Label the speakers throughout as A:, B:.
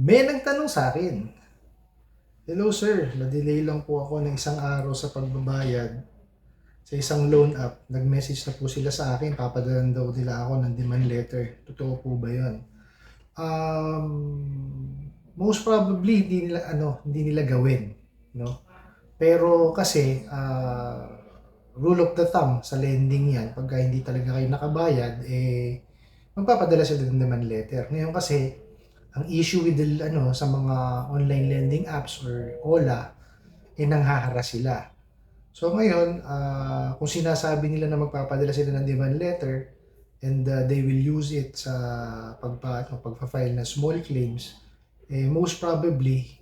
A: May nagtanong sa akin, Hello sir, na-delay lang po ako ng isang araw sa pagbabayad sa isang loan app. Nag-message na po sila sa akin, papadalan daw nila ako ng demand letter. Totoo po ba yun? Um, most probably hindi nila ano, hindi nila gawin, no? Pero kasi ah, rule of the thumb sa lending 'yan, pagka hindi talaga kayo nakabayad eh magpapadala sila ng demand letter. Ngayon kasi ang issue with the, ano sa mga online lending apps or OLA eh nanghaharas sila. So ngayon, ah, kung sinasabi nila na magpapadala sila ng demand letter and uh, they will use it sa pagpa ano, pagfa-file ng small claims, eh most probably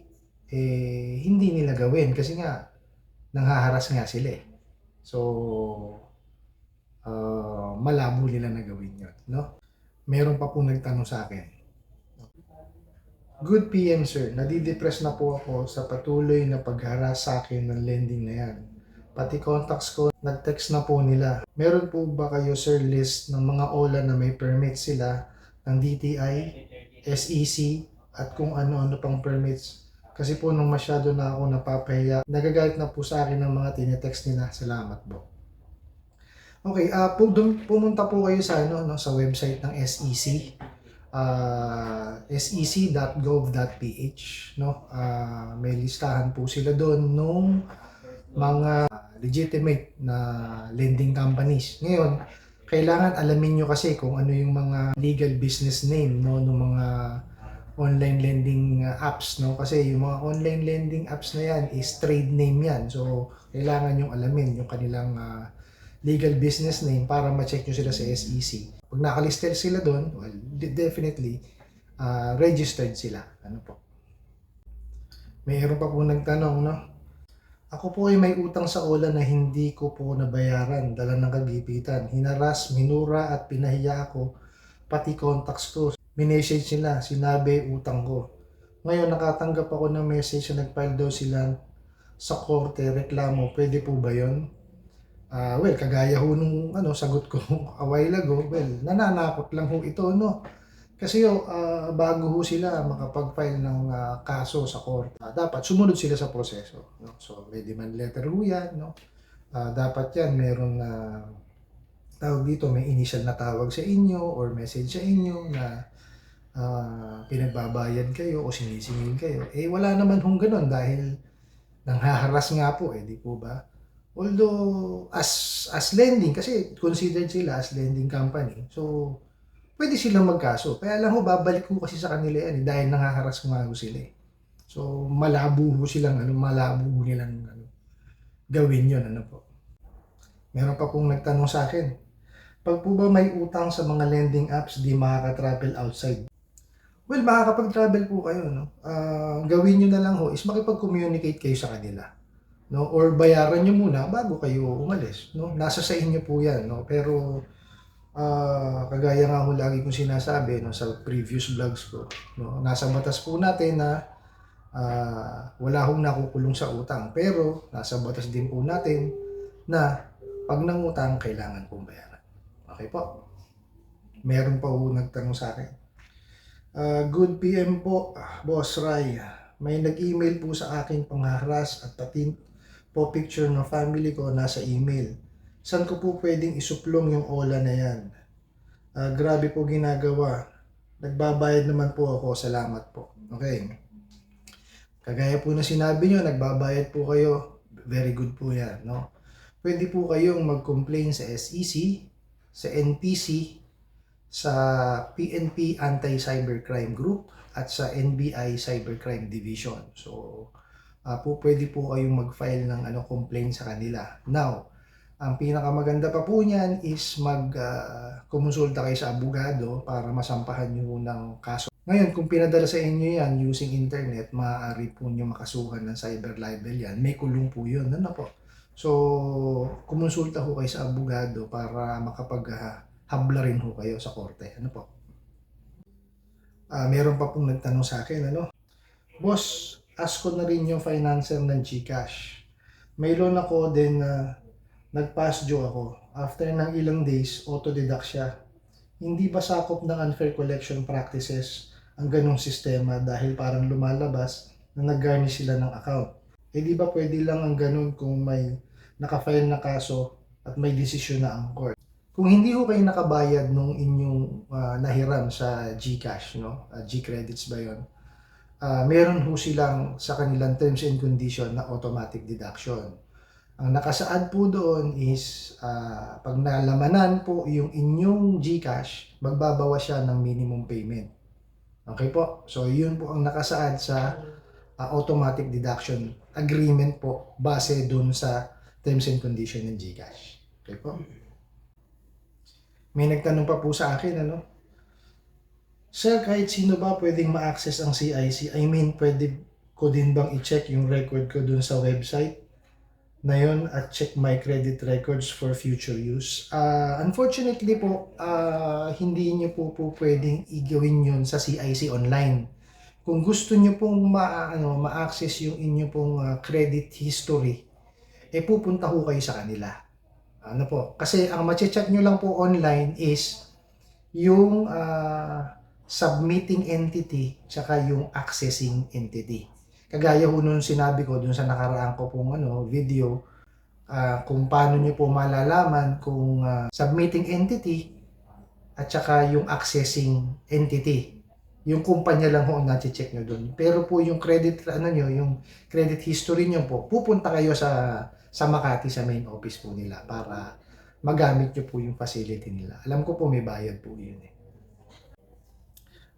A: eh hindi nila gawin kasi nga nanghaharas nga sila eh. So ah, malabo nila na gawin 'yon, no? Meron pa po nagtanong sa akin. Good PM sir, nadidepress na po ako sa patuloy na pagharas sa akin ng lending na yan. Pati contacts ko, nag-text na po nila. Meron po ba kayo sir list ng mga OLA na may permit sila ng DTI, SEC, at kung ano-ano pang permits? Kasi po nung masyado na ako napapahiya, nagagalit na po sa akin ng mga tinetext nila. Salamat po. Okay, pu- pumunta po kayo sa ano no sa website ng SEC uh, sec.gov.ph no? Ah, may listahan po sila doon nung mga legitimate na lending companies. Ngayon kailangan alamin nyo kasi kung ano yung mga legal business name no? Ng mga online lending uh, apps no? Kasi yung mga online lending apps na yan is trade name yan. So kailangan yung alamin yung kanilang uh, legal business name para ma-check nyo sila sa SEC pag nakalisted sila doon, well, de- definitely, uh, registered sila. Ano po? Mayroon pa po nagtanong, no? Ako po ay may utang sa OLA na hindi ko po nabayaran, dala ng kagipitan. Hinaras, minura at pinahiya ako, pati contacts ko. Minessage sila, sinabi utang ko. Ngayon nakatanggap ako ng message na nag-file daw sila sa korte, reklamo. Pwede po ba yon? Ah, well, kagaya ho nung ano, sagot ko a while ago, well, nananakot lang ho ito, no? Kasi ho, ah, bago ho sila makapag-file ng ah, kaso sa court, ah, dapat sumunod sila sa proseso. No? So, may demand letter ho yan, no? Ah, dapat yan, meron na tawag dito, may initial na tawag sa inyo or message sa inyo na ah, pinagbabayad kayo o sinisingil kayo. Eh, wala naman hong ganun dahil nanghaharas nga po, eh, di po ba? Although, as, as lending, kasi considered sila as lending company. So, pwede silang magkaso. Kaya lang ho, babalik ko kasi sa kanila yan eh, dahil nangaharas nga ho sila eh. So, malabo ho silang, ano, malabo ho nilang ano, gawin yon ano po. Meron pa pong nagtanong sa akin, pag po ba may utang sa mga lending apps, di makaka-travel outside? Well, makakapag-travel po kayo, no? Ah, gawin nyo na lang ho is makipag-communicate kayo sa kanila no? Or bayaran niyo muna bago kayo umalis no? Nasa sa inyo po yan no? Pero ah kagaya nga ho lagi kong sinasabi no sa previous vlogs ko no? Nasa batas po natin na ah, wala hong nakukulong sa utang. Pero nasa batas din po natin na pag nangutang kailangan pong bayaran. Okay po? Meron pa ho nagtanong sa akin. Ah, good PM po boss Ray. May nag-email po sa akin pangharas at pati po picture ng family ko nasa email. Saan ko po pwedeng isuplong yung OLA na yan? Ah, grabe po ginagawa. Nagbabayad naman po ako. Salamat po. Okay. Kagaya po na sinabi nyo, nagbabayad po kayo. Very good po yan. No? Pwede po kayong mag-complain sa SEC, sa NPC, sa PNP Anti-Cybercrime Group, at sa NBI Cybercrime Division. So, uh, po pwede po kayong mag-file ng ano complaint sa kanila. Now, ang pinakamaganda pa po niyan is mag uh, kumonsulta kayo sa abogado para masampahan niyo ng kaso. Ngayon, kung pinadala sa inyo yan using internet, maaari po niyo makasuhan ng cyber libel yan. May kulong po yun. Ano po? So, kumonsulta ho kayo sa abogado para makapag-habla rin ho kayo sa korte. Ano po? Ah, meron pa pong nagtanong sa akin, ano? Boss, ask ko na rin yung financer ng GCash. May loan ako, then uh, nag-pass due ako. After ng ilang days, auto-deduct siya. Hindi ba sakop ng unfair collection practices ang ganong sistema dahil parang lumalabas na nag-garnish sila ng account. Eh di ba pwede lang ang ganun kung may nakafile na kaso at may desisyon na ang court. Kung hindi ho kayo nakabayad nung inyong ah, nahiram sa GCash, no? Ah, G-credits ba 'yon? Ah, meron ho silang sa kanilang terms and condition na automatic deduction. Ang nakasaad po doon is ah, pag nalamanan po yung inyong GCash, magbabawas siya ng minimum payment. Okay po? So, yun po ang nakasaad sa ah, automatic deduction agreement po base dun sa terms and condition ng GCash. Okay po? May nagtanong pa po sa akin, ano? Sir, kahit sino ba pwedeng ma-access ang CIC? I mean, pwede ko din bang i-check yung record ko dun sa website na yun at check my credit records for future use? Ah, unfortunately po, ah, hindi nyo po po pwedeng igawin yun sa CIC online. Kung gusto nyo pong ma, ano, ma-access yung inyo pong ah, credit history, eh pupunta ho kayo sa kanila. Ano po? Kasi ang mache-check nyo lang po online is yung ah, submitting entity tsaka yung accessing entity. Kagaya ho nung sinabi ko dun sa nakaraan ko pong ano, video, ah, kung paano nyo po malalaman kung ah, submitting entity at saka yung accessing entity. Yung kumpanya lang ho ang nache-check nyo dun. Pero po yung credit, ano nyo, yung credit history nyo po, pupunta kayo sa sa Makati sa main office po nila para magamit nyo po yung facility nila. Alam ko po may bayad po yun eh.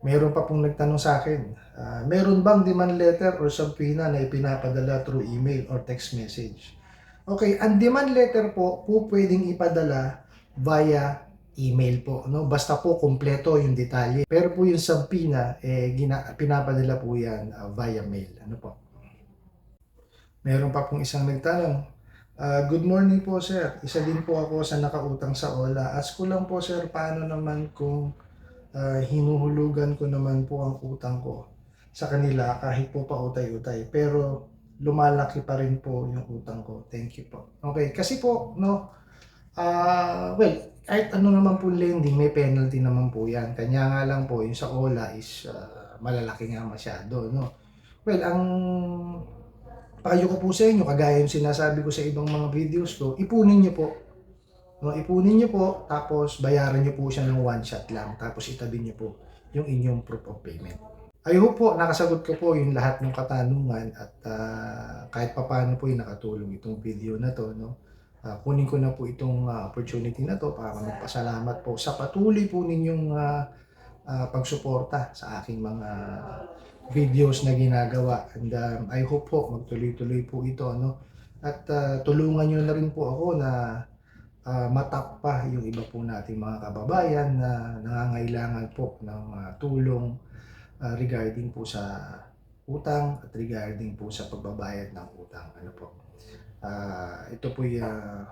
A: Meron pa pong nagtanong sa akin, ah, meron bang demand letter or subpoena na ipinapadala through email or text message? Okay, ang demand letter po, po pwedeng ipadala via email po, no? Basta po kumpleto yung detalye. Pero po yung subpoena, eh, gina, pinapadala po yan ah, via mail. Ano po? Meron pa pong isang nagtanong, Ah, good morning po sir. Isa din po ako sa nakautang sa Ola. Ask ko lang po sir, paano naman kung ah, hinuhulugan ko naman po ang utang ko sa kanila kahit po pa utay-utay. Pero lumalaki pa rin po yung utang ko. Thank you po. Okay, kasi po, no, ah well, kahit ano naman po lending, may penalty naman po yan. Kanya nga lang po, yung sa Ola is ah, malalaki nga masyado, no. Well, ang payo ko po sa inyo, kagaya yung sinasabi ko sa ibang mga videos ko, ipunin nyo po. No, ipunin nyo po, tapos bayaran nyo po siya ng one shot lang, tapos itabi nyo po yung inyong proof of payment. I hope po nakasagot ko po yung lahat ng katanungan at ah, kahit papaano po yung nakatulong itong video na to. No? Ah, kunin ko na po itong ah, opportunity na to para magpasalamat po sa patuloy po ninyong ah, ah, pagsuporta sa aking mga videos na ginagawa. And um, I hope po magtuloy-tuloy po ito. Ano? At ah, tulungan nyo na rin po ako na ah, matap pa yung iba po nating mga kababayan na nangangailangan po ng ah, tulong ah, regarding po sa utang at regarding po sa pagbabayad ng utang. Ano po? Ah, ito po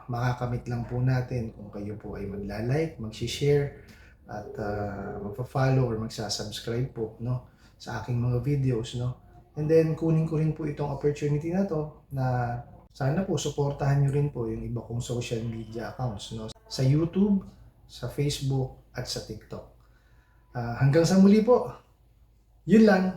A: makakamit lang po natin kung kayo po ay magla-like, mag-share at uh, magpa-follow or magsa-subscribe po no sa aking mga videos no. And then kunin ko rin po itong opportunity na to na sana po suportahan niyo rin po yung iba kong social media accounts no sa YouTube, sa Facebook at sa TikTok. Ah, hanggang sa muli po. Yun lang.